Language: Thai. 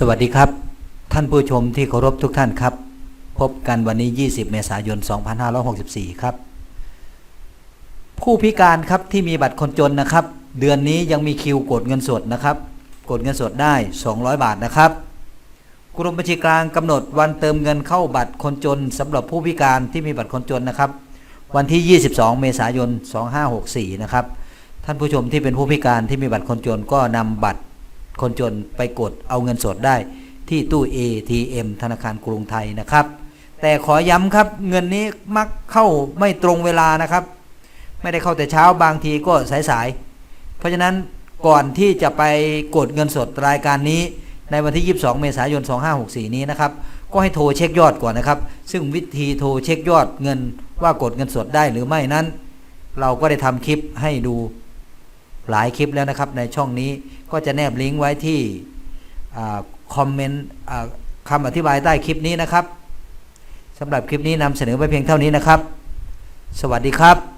สวัสดีครับ ท่านผู้ชมที่เคารพทุกท่านครับ พบกันวันนี้ 20 เมษายน 2564 ครับ ผู้พิการครับที่มีบัตรคนจนนะครับ เดือนนี้ยังมีคิวกดเงินสดนะครับ กดเงินสดได้ 200 บาทนะครับ กรมบัญชีกลางกำหนดวันเติมเงินเข้าบัตรคนจนสำหรับผู้พิการที่มีบัตรคนจนนะครับ วันที่ 22 เมษายน 2564 นะครับ ท่านผู้ชมที่เป็นผู้พิการที่มีบัตรคนจนก็นำบัตร คนจนไปกดเอาเงินสดได้ ที่ตู้ ATM ธนาคารกรุงไทยนะครับ แต่ขอย้ำครับเงินนี้มักเข้าไม่ตรงเวลานะครับ ไม่ได้เข้าแต่เช้าบางทีก็สายๆเพราะฉะนั้นก่อนที่จะไปกดเงินสดรายการนี้ในวันที่ 22 เมษายน 2564 นี้นะครับ ก็ให้โทรเช็คยอดก่อนนะครับ ซึ่งวิธีโทรเช็คยอดเงินว่ากดเงินสดได้หรือไม่นั้น เราก็ได้ทำคลิปให้ดู หลายคลิปแล้วนะครับในช่องนี้ก็จะแนบลิงก์ไว้ที่คอมเมนต์คำอธิบายใต้คลิปนี้นะครับสำหรับคลิปนี้นำเสนอไปเพียงเท่านี้นะครับ สวัสดีครับ